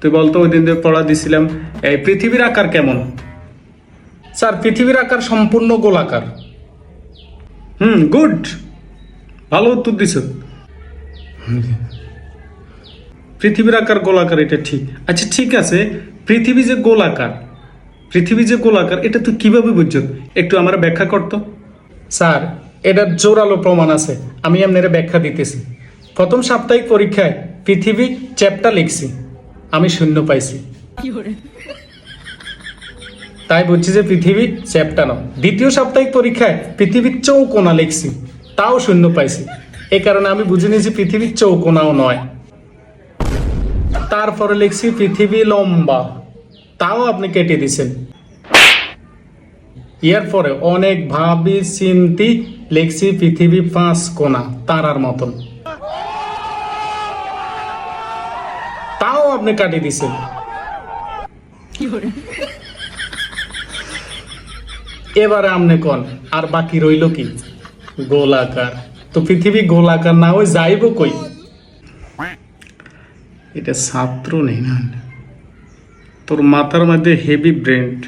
তুই বলতো ওই দিন পড়া দিছিলাম, এই পৃথিবীর আকার কেমন? স্যার, পৃথিবীর আকার সম্পূর্ণ গোলাকার। Hmm, good. ভালো উত্তর দিছ। পৃথিবীর আকার গোলাকার, এটা ঠিক। আচ্ছা ঠিক আছে, পৃথিবী যে গোলাকার, পৃথিবী যে গোলাকার, এটা তুই কীভাবে বুঝছ? একটু আমার ব্যাখ্যা করতো। স্যার, এটার জোরালো প্রমাণ আছে। আমি আপনার ব্যাখ্যা দিতেছি। প্রথম সাপ্তাহিক পরীক্ষায় পৃথিবী চ্যাপ্টার লিখছি। আমি শূন্য পাইছি। তাই বলছি যে পৃথিবী চ্যাপ্টার নয় দ্বিতীয় সাপ্তাহিক পরীক্ষায় পৃথিবীর চৌকোনা লিখছি তাও শূন্য পাইছি। এ কারণে আমি বুঝে নিয়েছি পৃথিবীর চৌকোনাও নয়। তারপরে লিখছি পৃথিবী লম্বা তাও আপনি কেটে দিছেন। ইয়ার পরে অনেক ভাবি চিন্তি লিখছি পৃথিবী পাঁচ কোনা তারার মতন। আপনি কাটিয়ে দিছেন। এবারে আপনি কন, আর বাকি রইল কি? গোলাকার। তো পৃথিবী গোলাকার না ওই যাইব কই? এটা ছাত্র নেই না। তোর মাথার মধ্যে হেভি ব্রেন্ড